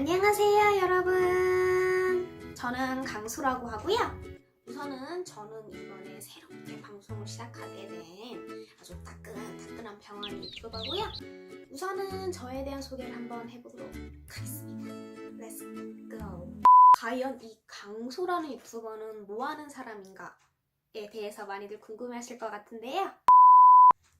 안녕하세요, 여러분. 저는 강수라고 하고요. 우선은 저는 이번에 새롭게 방송을 시작하게 된 아주 따끈따끈한 병아리 유튜버고요. 우선은 저에 대한 소개를 한번 해보도록 하겠습니다. Let's go. 과연 이 강소라는 유튜버는 뭐 하는 사람인가에 대해서 많이들 궁금해하실 것 같은데요.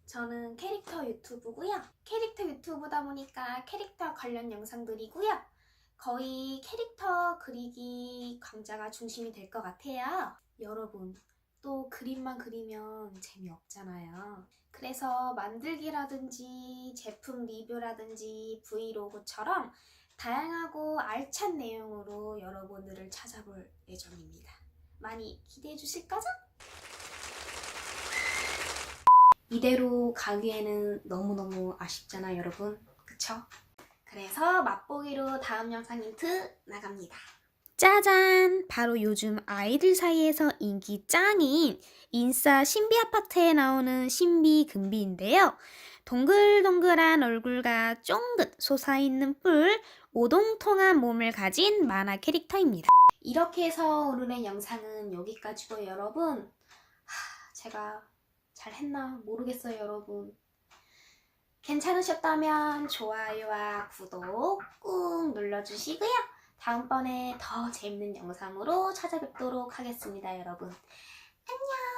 저는 캐릭터 유튜브고요. 캐릭터 유튜브다 보니까 캐릭터 관련 영상들이고요. 거의 캐릭터 그리기 강좌가 중심이 될 것 같아요. 여러분, 또 그림만 그리면 재미없잖아요. 그래서 만들기라든지 제품 리뷰라든지 브이로그처럼 다양하고 알찬 내용으로 여러분들을 찾아볼 예정입니다. 많이 기대해 주실 거죠? 이대로 가기에는 너무너무 아쉽잖아요, 여러분. 그쵸? 그래서 맛보기로 다음 영상 힌트 나갑니다. 짜잔! 바로 요즘 아이들 사이에서 인기 짱인 인싸 신비 아파트에 나오는 신비 금비인데요. 동글동글한 얼굴과 쫑긋 솟아있는 뿔, 오동통한 몸을 가진 만화 캐릭터입니다. 이렇게 해서 오늘의 영상은 여기까지고요, 여러분. 하, 제가 잘했나 모르겠어요, 여러분. 괜찮으셨다면 좋아요와 구독 꾹 눌러주시고요. 다음번에 더 재밌는 영상으로 찾아뵙도록 하겠습니다, 여러분. 안녕!